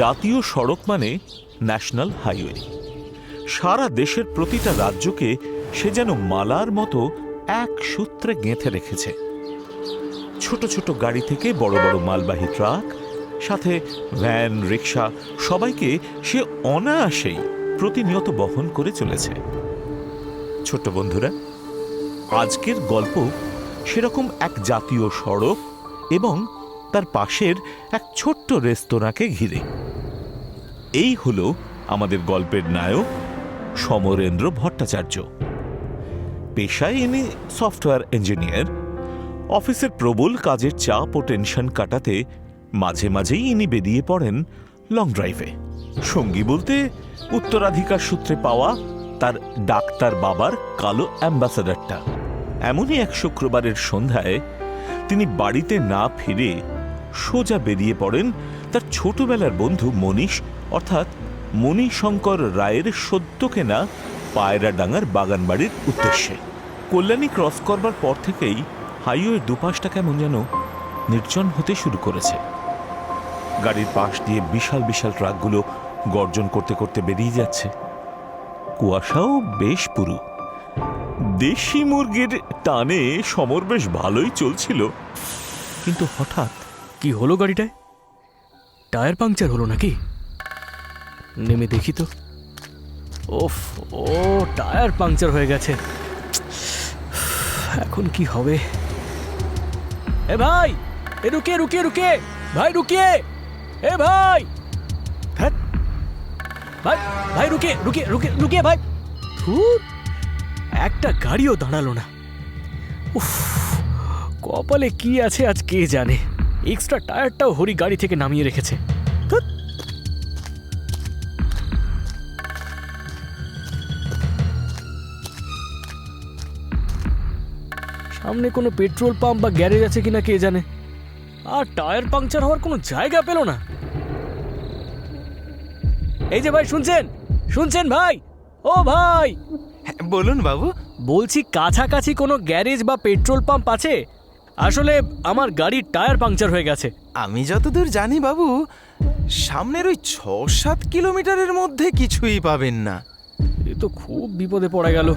জাতীয় সড়ক মানে ন্যাশনাল হাইওয়ে। সারা দেশের প্রতিটা রাজ্যকে সে যেন মালার মতো এক সূত্রে গেঁথে রেখেছে। ছোট ছোট গাড়ি থেকে বড় বড় মালবাহী ট্রাক, সাথে ভ্যান রিক্সা সবাইকে সে অনায়াসেই প্রতিনিয়ত বহন করে চলেছে। ছোট্ট বন্ধুরা, আজকের গল্প সেরকম এক জাতীয় সড়ক এবং তার পাশের এক ছোট্ট রেস্তোরাঁকে ঘিরে। এই হল আমাদের গল্পের নায়ক সমরেন্দ্র ভট্টাচার্য। পেশায় ইনি সফটওয়্যার ইঞ্জিনিয়ার। অফিসের প্রবল কাজের চাপ ও টেনশন কাটাতে মাঝে মাঝেই ইনি বেরিয়ে পড়েন লং ড্রাইভে। সঙ্গী বলতে উত্তরাধিকার সূত্রে পাওয়া তার ডাক্তার বাবার কালো অ্যাম্বাসাডারটা। এমনই এক শুক্রবারের সন্ধ্যায় তিনি বাড়িতে না ফিরে সোজা বেরিয়ে পড়েন তার ছোটবেলার বন্ধু মনীষ, অর্থাৎ মণিশঙ্কর রায়ের সদ্য কেনা পায়রাডাঙ্গার বাগানবাড়ির উদ্দেশ্যে। কল্যাণী ক্রস করবার পর থেকেই হাইওয়ের দুপাশটা কেমন যেন নির্জন হতে শুরু করেছে। গাড়ির পাশ দিয়ে বিশাল বিশাল ট্রাকগুলো গর্জন করতে করতে বেরিয়ে যাচ্ছে। কুয়াশাও বেশ পুরু। দেশি মুরগির টানে সমর বেশ ভালোই চলছিল। কিন্তু হঠাৎ কি হলো গাড়িটায়? টায়ার পাংচার হলো নাকি? নেমে দেখি তো। ওফ, ও, টায়ার পাংচার হয়ে গেছে। এখন কি হবে? এ ভাই, এ রুকে রুকে রুকে, ভাই রুকিয়ে এ ভাই। ভাই ভাই রুকে রুকে রুকে রুকে ভাই। একটা গাড়িও দাঁড়াল না। উফ, কপালে কি আছে আজ কে জানে? এক্সট্রা টায়ারটাও হরি গাড়ি থেকে নামিয়ে রেখেছে। সামনে কোনো পেট্রোল পাম্প বা গ্যারেজ আছে কিনা কে জানে? আর টায়ার পাংচার হওয়ার কোনো জায়গা পেল না। এই যে ভাই শুনছেন? শুনছেন ভাই? ও ভাই! বলুন বাবু। বলছি কাছাকাছি কোনো গ্যারেজ বা পেট্রোল পাম্প আছে? আসলে আমার গাড়ির টায়ার পাংচার হয়ে গেছে। আমি যতদূর জানি বাবু সামনের ওই ছ সাত কিলোমিটারের মধ্যে কিছুই পাবেন না। এ তো খুব বিপদে পড়ে গেল।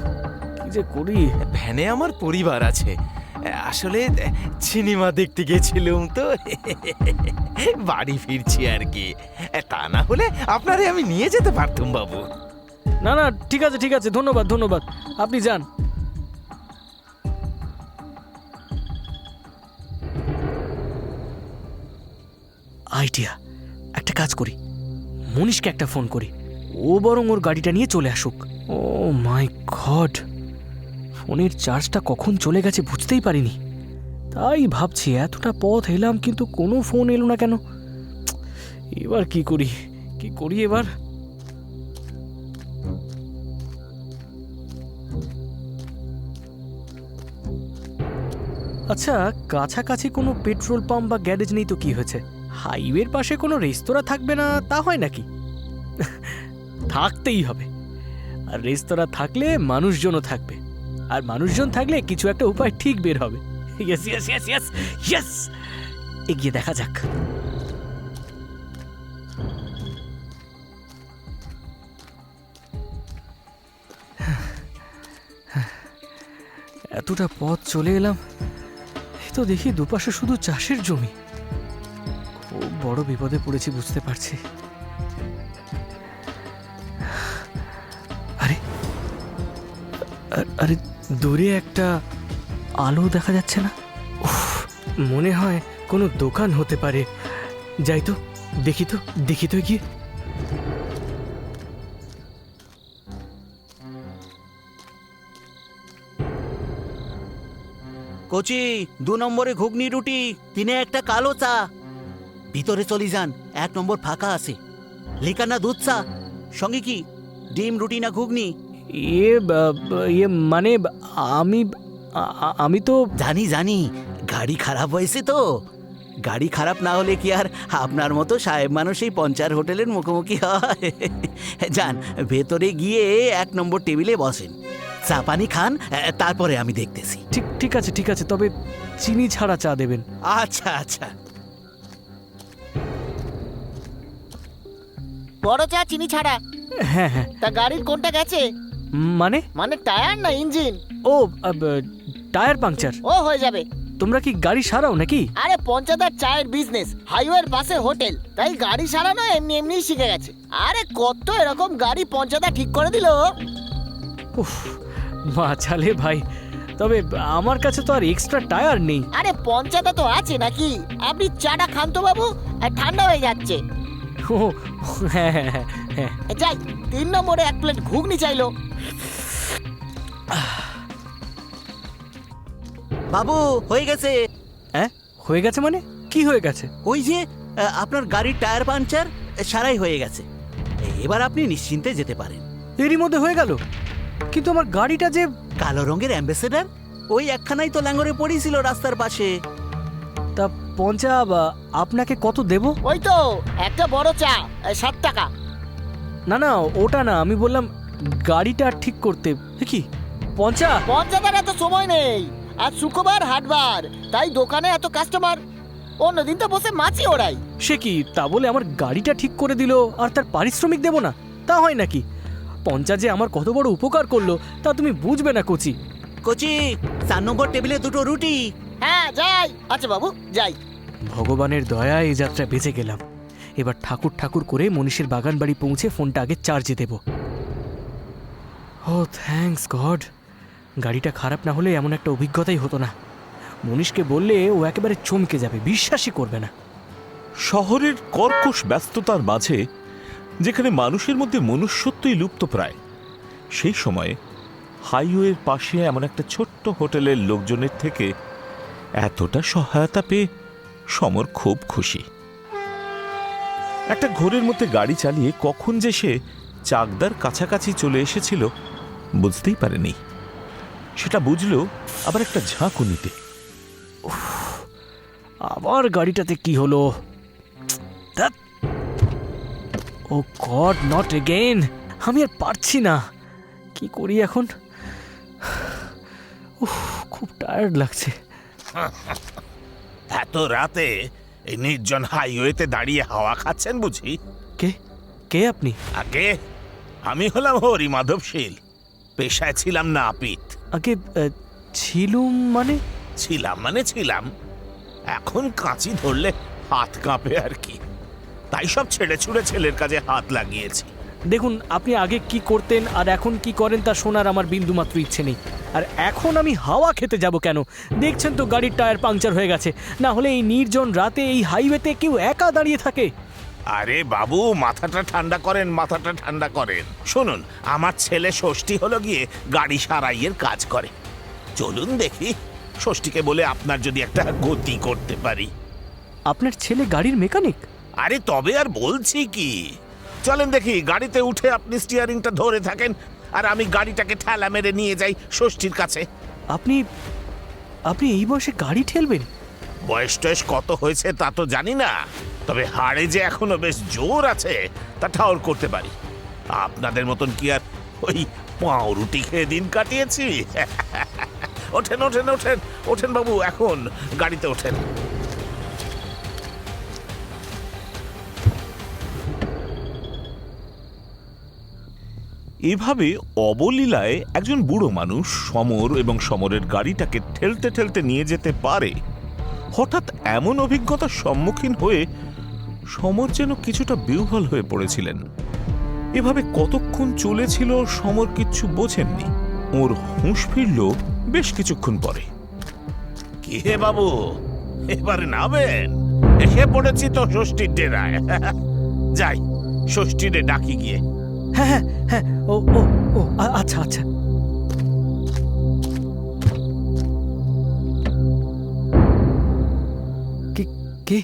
কি যে করি? ভ্যানে আমার পরিবার আছে। আসলে সিনেমা দেখতে গেছিলাম তো। বাড়ি ফিরছি আর কি। তা না হলে আপনারে আমি নিয়ে যেতে পারতুম বাবু। না না ঠিক আছে ঠিক আছে। ধন্যবাদ ধন্যবাদ। আপনি যান। আইডিয়া। একটা কাজ করি। মনীষকে একটা ফোন করি। ও বরং ওর গাড়িটা নিয়ে চলে আসুক। Oh my god. ফোনের চার্জটা কখন চলে গেছে বুঝতেই পারিনি। তাই ভাবছি এতটা পথ এলাম কিন্তু কোনো ফোন এলো না কেন। এবার কি করি? কি করি এবার? আচ্ছা কাছাকাছি কোনো পেট্রোল পাম্প বা গ্যারেজ নেই তো কি হয়েছে? হাইওয়ের পাশে কোনো রেস্তোরাঁ থাকবে না তা হয় নাকি? থাকতেই হবে। আর রেস্তোরাঁ থাকলে মানুষজনও থাকবে। আর মানুষজন থাকলে কিছু একটা উপায় ঠিক বের হবে। এগিয়ে দেখা যাক। এতটা পথ চলে এলাম তো দেখি দুপাশে শুধু চাষের জমি। বড় বিপদে পড়েছি, বুঝতে পারছি। আরে আরে, দূরে একটা আলো দেখা যাচ্ছে না? মনে হয় কোনো দোকান হতে পারে। যাই তো, দেখি তো দেখি তো গিয়ে। কচি, দু নম্বরে ঘুগনি রুটি তিনে একটা কালো চা। ভিতরে চলে যান এক নম্বর ফাঁকা আছে। লিকানা দুধ চা? সঙ্গে কি ডিম রুটি না ঘুগনি? বা- ইয়ে মানে আমি আমি তো জানি জানি গাড়ি খারাপ হয়েছে তো। গাড়ি খারাপ না হলে কি আর আপনার মতো সাহেব মানুষ এই পঞ্চার হোটেলের মুখোমুখি হয়? যান ভেতরে গিয়ে এক নম্বর টেবিলে বসেন। চা পানি খান তারপরে আমি দেখতেছি। ঠিক ঠিক আছে ঠিক আছে তবে চিনি ছাড়া চা দেবেন। আচ্ছা আচ্ছা। বড় চা চিনি ছাড়া। হ্যাঁ হ্যাঁ। তা গাড়ির কোনটা গেছে? মানে? মানে টায়ার না ইঞ্জিন? ও টায়ার পাংচার। ও হয়ে যাবে। তোমরা কি গাড়ি সারাও নাকি? আরে পঞ্চাদার চায়ের বিজনেস হাইওয়ের পাশে হোটেল তাই গাড়ি সারানো এমনি এমনি শিখে গেছে। আরে কত এরকম গাড়ি পঞ্চাদা ঠিক করে দিল? উফ বাঁচালে ভাই। তবে আমার কাছে তো আর এক্সট্রা টায়ার নেই। আরে পঞ্চাদা তো আছে নাকি? আপনি চাটা খান তো বাবু আর ঠান্ডা হয়ে যাচ্ছে। ও হ্যাঁ হ্যাঁ হ্যাঁ, হ্যাঁ যাই তিন নম্বরে এক প্লেট ঘুগনি চাইলো। বাবু হয়ে গেছে। হ্যাঁ? হয়ে গেছে মানে? কি হয়ে গেছে? ওই যে আহ, আপনার গাড়ির টায়ার পাঞ্চার সারাই হয়ে গেছে। এবার আপনি নিশ্চিন্তে যেতে পারেন। এরই মধ্যে হয়ে গেল? কিন্তু আমার গাড়িটা যে কালো রঙের অ্যাম্বাসেডার ওই একখানাই তো ল্যাঙ্গরে পড়েছিল রাস্তার পাশে। তা পঞ্চা বা, আপনাকে কত দেব? ওই তো একটা বড় চা সাত টাকা। না না ওটা না আমি বললাম গাড়িটা ঠিক করতে। কি? পঞ্চা? পঞ্চাদার এত সময় নেই আর শুক্রবার হাটবার তাই দোকানে এত কাস্টমার অন্যদিন তো বসে মাছি ওড়াই। সে কি তা বলে আমার গাড়িটা ঠিক করে দিল আর তার পারিশ্রমিক দেব না? তা হয় নাকি? পঞ্চা যে আমার কত বড় উপকার করল তা তুমি বুঝবে না কোচি। কচি চার নম্বর টেবিলে দুটো রুটি। হ্যাঁ যাই। আচ্ছা বাবু যাই। ভগবানের দয়ায় এই যাত্রা বেঁচে গেলাম। এবার ঠাকুর ঠাকুর করে মনীষের বাগান বাড়ি পৌঁছে ফোনটা আগে চার্জে দেব। ও থ্যাঙ্কস গড গাড়িটা খারাপ না হলে এমন একটা অভিজ্ঞতাই হতো না। মনীষকে বললে ও একেবারে চমকে যাবে বিশ্বাসই করবে না। শহরের কর্কশ ব্যস্ততার মাঝে যেখানে মানুষের মধ্যে মনুষ্যত্বই লুপ্ত প্রায় সেই সময়ে হাইওয়ের পাশে এমন একটা ছোট্ট হোটেলের লোকজনের থেকে এতটা সহায়তা পেয়ে সমর খুব খুশি। একটা ঘোরের মধ্যে গাড়ি চালিয়ে কখন যে সে চাকদার কাছাকাছি চলে এসেছিল বুঝতেই পারেনি। সেটা বুঝলো আবার একটা ঝাঁকুনিতে আবার গাড়িটাতে কি হলো। ও গড, নট এগেন আমি আর পারছি না। কি করি এখন? খুব টায়ার্ড লাগছে। এত রাতে এই নির্জন হাইওয়েতে দাঁড়িয়ে হাওয়া খাচ্ছেন বুঝি? কে? কে আপনি? আগে আমি হলাম হরি মাধবশীল পেশায় ছিলাম না আপিত। আগে ছিলুম মানে? ছিলাম মানে ছিলাম। এখন কাঁচি ধরলে হাত কাঁপে আর কি। তাই সব ছেড়ে ছুড়ে ছেলের কাজে হাত লাগিয়েছি। দেখুন আপনি আগে কি করতেন আর এখন কি করেন তা শোনার আমার বিন্দুমাত্র ইচ্ছে নেই। আর এখন আমি হাওয়া খেতে যাব কেন? দেখছেন তো গাড়ির টায়ার পাংচার হয়ে গেছে। না হলে এই নির্জন রাতে এই হাইওয়েতে কেউ একা দাঁড়িয়ে থাকে। আরে বাবু মাথাটা ঠান্ডা করেন মাথাটা ঠান্ডা করেন। শুনুন আমার ছেলে ষষ্ঠী হলো গিয়ে গাড়ি সারাইয়ের কাজ করে। চলুন দেখি ষষ্ঠীকে বলে আপনার যদি একটা গতি করতে পারি। আপনার ছেলে গাড়ির মেকানিক? আরে তবে আর বলছি কি চলেন দেখি গাড়িতে উঠে আপনি স্টিয়ারিংটা ধরে থাকেন আর আমি গাড়িটাকে ঠেলা মেরে নিয়ে যাই ষষ্ঠীর কাছে। আপনি আপনি এই বয়সে গাড়ি ঠেলবেন? বয়স টয়স কত হয়েছে তা তো জানি না তবে হাড়ে যে এখনও বেশ জোর আছে তা ঠাউর করতে পারি। আপনাদের মতন কি আর ওই পাউরুটি খেয়ে দিন কাটিয়েছি? ওঠেন ওঠেন ওঠেন ওঠেন বাবু এখন গাড়িতে ওঠেন। এভাবে অবলীলায় একজন বুড়ো মানুষ সমর এবং সমরের গাড়িটাকে ঠেলতে ঠেলতে নিয়ে যেতে পারে। হঠাৎ এমন অভিজ্ঞতার সম্মুখীন হয়ে সমর যেন কিছুটা বিহ্বল হয়ে পড়েছিলেন। এভাবে কতক্ষণ চলেছিল সমর কিচ্ছু বোঝেননি। ওর হুঁশ ফিরল বেশ কিছুক্ষণ পরে। কি হে বাবু? এবারে নামেন। এসে পড়েছি তো ষষ্ঠীর ডেরায়। যাই, ষষ্ঠীরে ডাকি গিয়ে। হ্যাঁ হ্যাঁ হ্যাঁ ও ও ও আচ্ছা আচ্ছা। কে কে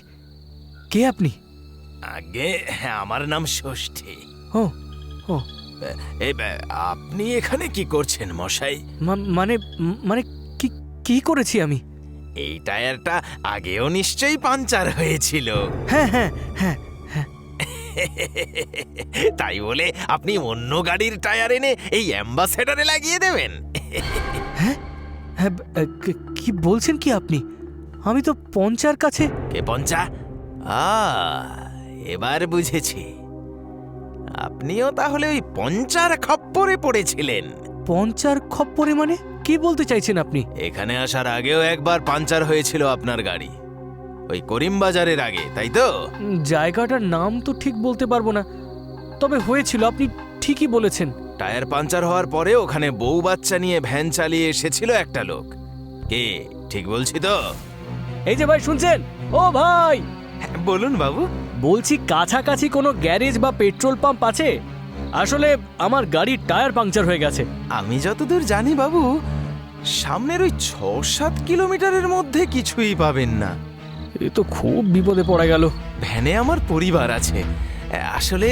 কে আপনি? আগে আমার নাম ষষ্ঠী। ও ও। এই আপনি এখানে কি করছেন মশাই? মানে মানে কি কি করেছি আমি? এই টায়ারটা আগেও নিশ্চয়ই পাঞ্চার হয়েছিল। হ্যাঁ হ্যাঁ হ্যাঁ তাই বলে আপনি অন্য গাড়ির টায়ার এনে এই অ্যাম্বাসেডারে লাগিয়ে দেবেন। হ্যাঁ? আ, কি- কি বলছেন কি আপনি? আমি তো পঞ্চার কাছে কে পঞ্চা? আ এবার বুঝেছি। আপনিও তাহলে ওই পঞ্চার খপ্পরে পড়েছিলেন। পঞ্চার খপ্পরে মানে? কি বলতে চাইছেন আপনি? এখানে আসার আগেও একবার পাঞ্চার হয়েছিল আপনার গাড়ি। ওই করিম বাজারের আগে তাই তো? জায়গাটার নাম তো ঠিক বলতে পারব না। তবে হয়েছিল আপনি ঠিকই বলেছেন। টায়ার পাঞ্চার হওয়ার পরে ওখানে বউ বাচ্চা নিয়ে ভ্যান চালিয়ে এসেছিল একটা লোক। কে? ঠিক বলছি তো? এই যে ভাই শুনছেন? ও ভাই! হ্যাঁ, বলুন বাবু। বলছি কাছাকাছি কোনো গ্যারেজ বা পেট্রোল পাম্প আছে? আসলে আমার গাড়ির টায়ার পাংচার হয়ে গেছে। আমি যতদূর জানি বাবু সামনের ওই ছ সাত কিলোমিটারের মধ্যে কিছুই পাবেন না। এ তো খুব বিপদে পড়া গেল। ভ্যানে আমার পরিবার আছে। আসলে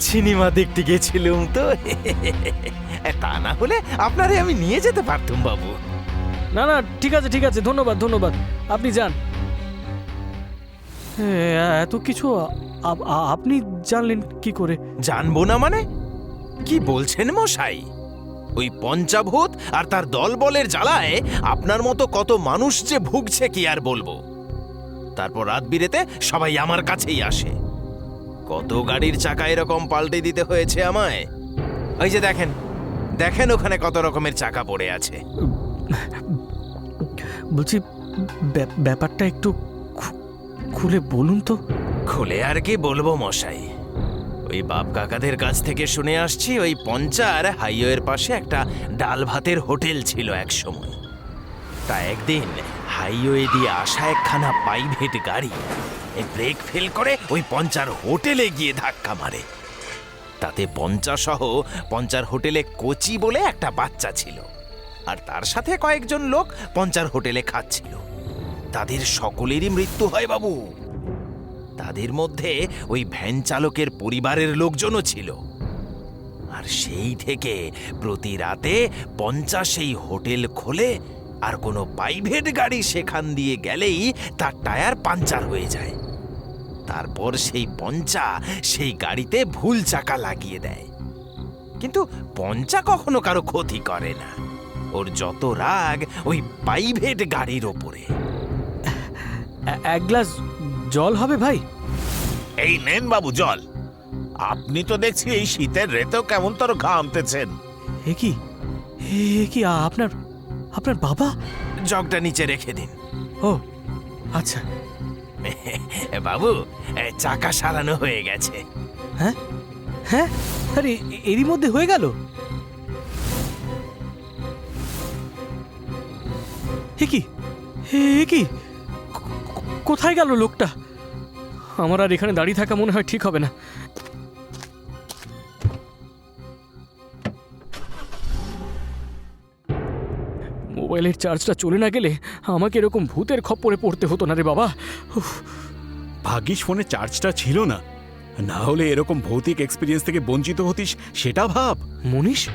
সিনেমা দেখতে গেছিলাম তো। তা না হলে আপনারে আমি নিয়ে যেতে পারতাম বাবু। না না ঠিক আছে ঠিক আছে ধন্যবাদ ধন্যবাদ। আপনি যান। এত কিছু আপনি জানলেন কি করে? জানব না মানে? কি বলছেন মশাই? ওই পঞ্চাভূত আর তার দলবলের জ্বালায় আপনার মতো কত মানুষ যে ভুগছে কি আর বলব? তারপর রাত বিরেতে সবাই আমার কাছেই আসে। কত গাড়ির চাকা এরকম পাল্টে দিতে হয়েছে আমায়? ওই যে দেখেন দেখেন ওখানে কত রকমের চাকা পড়ে আছে। বলছি ব্যাপ- ব্যাপারটা একটু খুলে বলুন তো। খুলে আর কি বলব মশাই? ওই বাপ কাকাদের কাছ থেকে শুনে আসছি ওই পঞ্চার হাইওয়ের পাশে একটা ডাল ভাতের হোটেল ছিল এক সময়। তা একদিন হাইওয়ে দিয়ে আসা একখানা প্রাইভেট গাড়ি। এই ব্রেক ফেল করে ওই পঞ্চার হোটেলে গিয়ে ধাক্কা মারে। তাতে সহ পঞ্চার হোটেলে কোচি বলে একটা বাচ্চা ছিল। আর তার সাথে কয়েকজন লোক পঞ্চার হোটেলে খাচ্ছিল। তাদের সকলেরই মৃত্যু হয়, বাবু। তাদের মধ্যে ওই ভ্যান চালকের পরিবারের লোকজনও ছিল। আর সেই থেকে প্রতি রাতে পঞ্চাশ সেই হোটেল খোলে আর কোনো প্রাইভেট গাড়ি সেখান দিয়ে গেলেই তার টায়ার পাঞ্চার হয়ে যায়। তারপর সেই পঞ্চা সেই গাড়িতে ভুল চাকা লাগিয়ে দেয়। কিন্তু পঞ্চা কখনো কারও ক্ষতি করে না। ওর যত রাগ ওই প্রাইভেট গাড়ির ওপরে। এক গ্লাস জল হবে ভাই? এই নেন বাবু জল। আপনি তো দেখছি এই শীতের রেতেও কেমন তোর ঘামতেছেন। এ কি? এ কি আপনার আপনার বাবা? জগটা নিচে রেখে দিন। ও আচ্ছা। বাবু চাকা সারানো হয়ে গেছে। হ্যাঁ? হ্যাঁ? আরে এরই মধ্যে হয়ে গেল? কো- কো- কোথায় গেল লোকটা? আমার আর এখানে দাঁড়িয়ে থাকা মনে হয় ঠিক হবে না। মোবাইলের চার্জটা চলে না গেলে আমাকে এরকম ভূতের খপ্পরে পড়তে হতো না রে বাবা। ভাগ্যিস ফোনে চার্জটা ছিল না। না হলে এরকম ভৌতিক এক্সপিরিয়েন্স থেকে বঞ্চিত হতিস সেটা ভাব। মনীষ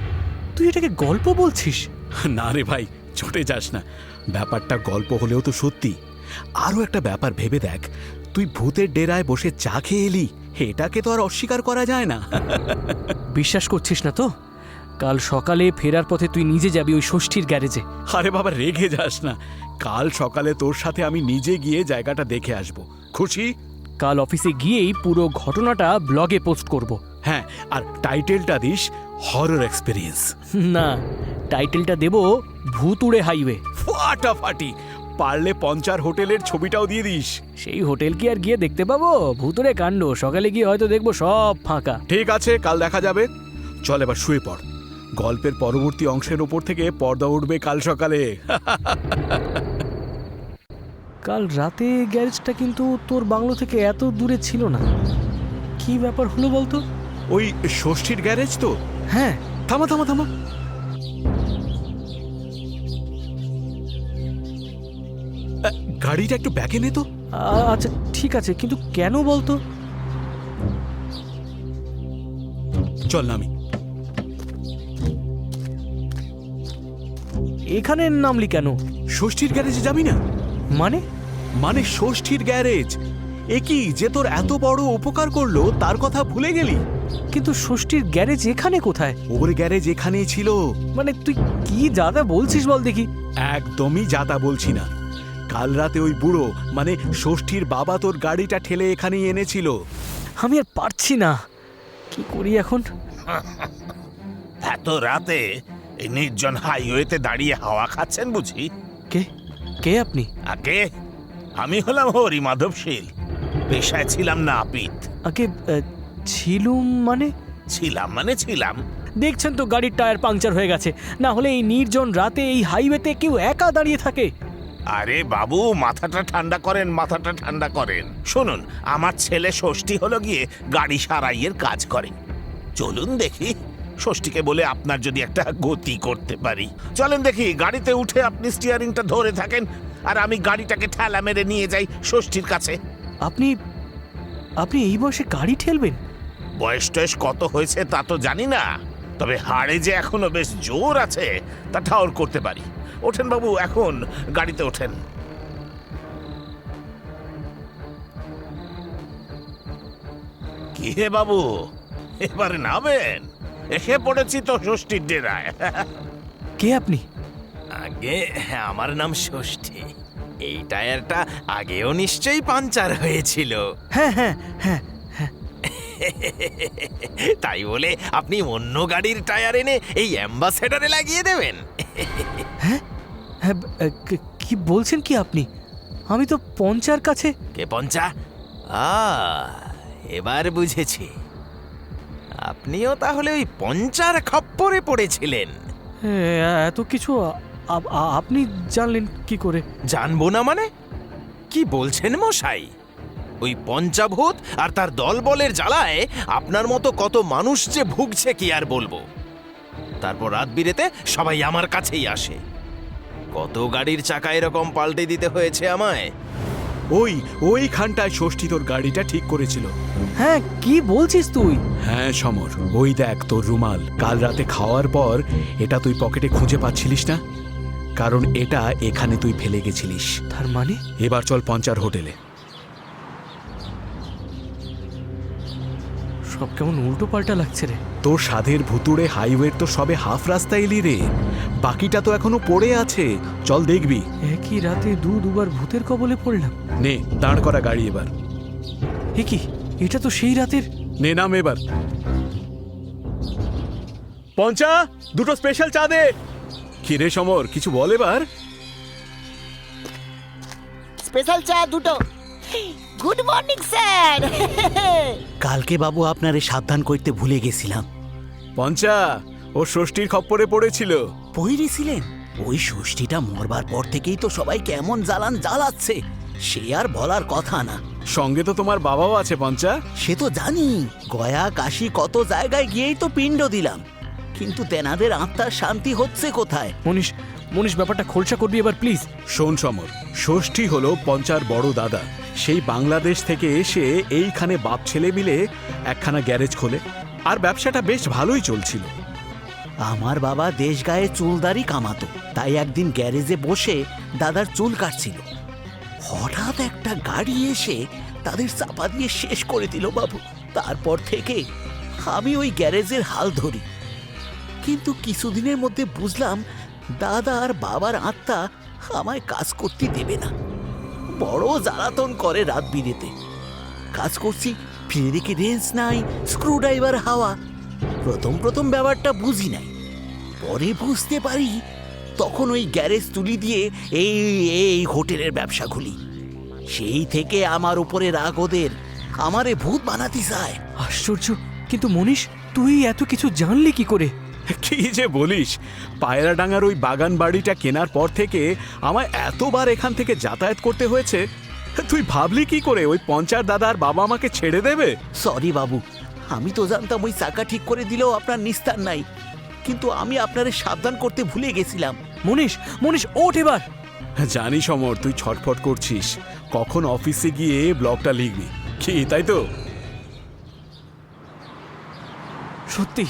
তুই এটাকে গল্প বলছিস? না রে ভাই চটে যাস না। ব্যাপারটা গল্প হলেও তো সত্যি। আরও একটা ব্যাপার ভেবে দেখ তুই ভূতের ডেরায় বসে চা খেয়ে এলি এটাকে তো আর অস্বীকার করা যায় না। বিশ্বাস করছিস না তো? কাল সকালে ফেরার পথে তুই নিজে যাবি ওই ষষ্ঠীর গ্যারেজে। আরে বাবা রেগে যাস না। কাল সকালে তোর সাথে আমি নিজে গিয়ে জায়গাটা দেখে আসব। খুশি? কাল অফিসে গিয়েই পুরো ঘটনাটা ব্লগে পোস্ট করব। হ্যাঁ আর টাইটেলটা দিস হরর এক্সপিরিয়েন্স না টাইটেলটা দেব ভূতুড়ে হাইওয়ে। ফাটাফাটি। পারলে পঞ্চার হোটেলের ছবিটাও দিয়ে দিস। সেই হোটেল কি আর গিয়ে দেখতে পাবো? ভূতুড়ে কাণ্ড। সকালে গিয়ে হয়তো দেখব সব ফাঁকা। ঠিক আছে কাল দেখা যাবে। চল এবার শুয়ে পড়। গল্পের পরবর্তী অংশের ওপর থেকে পর্দা উঠবে কাল সকালে। কাল রাতে গ্যারেজটা কিন্তু তোর বাংলো থেকে এত দূরে ছিল না। কি ব্যাপার হলো বলতো? ওই ষষ্ঠীর গ্যারেজ তো? হ্যাঁ। থামা থামা থামা। গাড়িটা একটু ব্যাকে নে তো। আচ্ছা ঠিক আছে কিন্তু কেন বলতো? চল নামি। এখানে নামলি কেন? ষষ্ঠীর গ্যারেজে যাবি না? মানে? মানে ষষ্ঠীর গ্যারেজ। এ কি যে তোর এত বড় উপকার করল তার কথা ভুলে গেলি? কিন্তু ষষ্ঠীর গ্যারেজ এখানে কোথায়? ওর গ্যারেজ এখানেই ছিল। মানে তুই কি যাদা বলছিস বল দেখি। একদমই যাতা বলছি না। কাল রাতে ওই বুড়ো মানে ষষ্ঠীর বাবা তোর গাড়িটা ঠেলে এখানেই এনেছিল। আমি আর পারছি না। কি করি এখন? এত রাতে এই নির্জন হাইওয়েতে দাঁড়িয়ে হাওয়া খাচ্ছেন বুঝি? কে? কে আপনি? আগে আমি হলাম হরি মাধব শীল। পেশায় ছিলাম না আপিত। আগে ছিলুম মানে? ছিলাম মানে ছিলাম। দেখছেন তো গাড়ির টায়ার পাংচার হয়ে গেছে। না হলে এই নির্জন রাতে এই হাইওয়েতে কেউ একা দাঁড়িয়ে থাকে। আরে বাবু মাথাটা ঠান্ডা করেন মাথাটা ঠান্ডা করেন। শুনুন আমার ছেলে ষষ্ঠী হলো গিয়ে গাড়ি সারাইয়ের কাজ করে। চলুন দেখি। ষষ্ঠীকে বলে আপনার যদি একটা গতি করতে পারি। চলেন দেখি গাড়িতে উঠে আপনি স্টিয়ারিংটা ধরে থাকেন আর আমি গাড়িটাকে ঠেলা মেরে নিয়ে যাই ষষ্ঠীর কাছে। আপনি আপনি এই বয়সে গাড়ি ঠেলবেন? বয়স টয়স কত হয়েছে তা তো জানি না তবে হাড়ে যে এখনও বেশ জোর আছে তা ঠাউর করতে পারি। ওঠেন বাবু এখন গাড়িতে ওঠেন। কি হে বাবু এবারে নামেন? এসে পড়েছি তো ষষ্ঠীর ডেরায়। কে আপনি? আগে আমার নাম ষষ্ঠী। এই টায়ারটা আগেও নিশ্চয়ই পাঞ্চার হয়েছিল। হ্যাঁ হ্যাঁ হ্যাঁ তাই বলে আপনি অন্য গাড়ির টায়ার এনে এই অ্যাম্বাসেডারে লাগিয়ে দেবেন। হ্যাঁ কি- কি বলছেন কি আপনি? আমি তো পঞ্চার কাছে কে পঞ্চা? আ এবার বুঝেছি। আপনিও তাহলে ওই পঞ্চার খপ্পরে পড়েছিলেন। এ, এত কিছু আ- আপনি জানলেন কি করে? জানব না মানে? কি বলছেন মশাই? ওই পঞ্চাভূত আর তার দলবলের জ্বালায় আপনার মতো কত মানুষ যে ভুগছে কি আর বলব? তারপর রাত বিরেতে সবাই আমার কাছেই আসে। কত গাড়ির চাকা এরকম পাল্টে দিতে হয়েছে আমায়? ওই ওইখানটায় ষষ্ঠী তোর গাড়িটা ঠিক করেছিল। হ্যাঁ কি বলছিস তুই? হ্যাঁ সমর। ওই দেখ তোর রুমাল। কাল রাতে খাওয়ার পর এটা তুই পকেটে খুঁজে পাচ্ছিলিস না? কারণ এটা এখানে তুই ফেলে গেছিলিস। তার মানে? এবার চল পঞ্চার হোটেলে। সব কেমন উল্টো পাল্টা লাগছে রে। তোর সাধের ভুতুড়ে হাইওয়ের তো সবে হাফ রাস্তা এলি রে। বাকিটা তো এখনও পড়ে আছে। চল দেখবি। একই রাতে দু দুবার ভূতের কবলে পড়লাম। নে দাঁড় করা গাড়ি এবার। এ কি? এটা তো সেই রাতের? নে নাম এবার। পঞ্চা দুটো স্পেশাল চা দে। কিরে সমর কিছু বল এবার। স্পেশাল চা দুটো। গুড মর্নিং স্যার কালকে বাবু আপনারে সাবধান করতে ভুলে গেছিলাম। পঞ্চা ও ষষ্ঠীর খপ্পরে পড়েছিল। পইরেছিলেন ওই ষষ্ঠীটা মরবার পর থেকেই তো সবাই কেমন জ্বালান জ্বালাচ্ছে। সে আর বলার কথা না। সঙ্গে তো তোমার বাবাও আছে পঞ্চা। সে তো জানি গয়া কাশি কত জায়গায় গিয়েই তো পিণ্ড দিলাম। কিন্তু তেনাদের আত্মার শান্তি হচ্ছে কোথায়? মনীষ মনীষ ব্যাপারটা খোলসা করবি এবার প্লিজ শোন সমর ষষ্ঠী হলো পঞ্চার বড় দাদা। সেই বাংলাদেশ থেকে এসে এইখানে বাপ ছেলে মিলে একখানা গ্যারেজ খোলে আর ব্যবসাটা বেশ ভালোই চলছিল। আমার বাবা দেশ গায়ে চুলদারি কামাতো তাই একদিন গ্যারেজে বসে দাদার চুল কাটছিল। হঠাৎ একটা গাড়ি এসে তাদের চাপা দিয়ে শেষ করে দিল বাবু। তারপর থেকে আমি ওই গ্যারেজের হাল ধরি। কিন্তু কিছুদিনের মধ্যে বুঝলাম দাদা আর বাবার আত্মা আমায় কাজ করতে দেবে না। বড় জ্বালাতন করে রাত বিরেতে। কাজ করছি, ফিরে দেখি রেঞ্জ নাই, স্ক্রুড্রাইভার হাওয়া। প্রথম প্রথম ব্যাপারটা বুঝি নাই। পরে বুঝতে পারি, তখন ওই গ্যারেজ তুলি দিয়ে এই এই হোটেলের ব্যবসা খুলি। সেই থেকে আমার উপরে রাগ ওদের, আমারে ভূত বানাতে চায় আশ্চর্য, কিন্তু মনীষ, তুই এত কিছু জানলি কি করে? কি যে বলিস? পায়রাডাঙ্গার ওই বাগান বাড়িটা কেনার পর থেকে আমায় এতবার এখান থেকে যাতায়াত করতে হয়েছে। তুই ভাবলি কি করে? ওই পঞ্চার দাদার বাবা আমাকে ছেড়ে দেবে? সরি বাবু আমি তো জানতাম ওই চাকা ঠিক করে দিলেও আপনার নিস্তার নাই। কিন্তু আমি আপনারে সাবধান করতে ভুলে গেছিলাম। মনীষ মনীষ ওঠ এবার! জানি সমর তুই ছটফট করছিস। কখন অফিসে গিয়ে ব্লগটা লিখবি? কি তাই তো? সত্যি?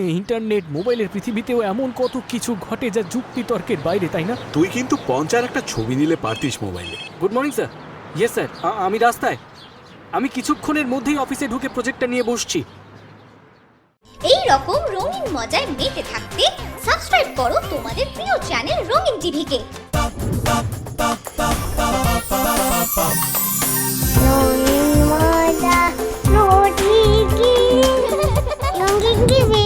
ইন্টারনেট মোবাইলের পৃথিবীতেও এমন কত কিছু ঘটে যা যুক্তি তর্কের বাইরে তাই না? তুই কিন্তু পঞ্চার একটা ছবি নিলে পারতিস মোবাইলে। Good morning sir yes sir আমি রাস্তায়। আমি কিছুক্ষণের মধ্যেই অফিসে ঢুকে প্রজেক্টটা নিয়ে বসছি। এই রকম রঙিন মজায় মেতে থাকতে সাবস্ক্রাইব করো তোমাদের প্রিয় চ্যানেল রঙিন টিভিকে। রঙিন মজা রঙিন টিভি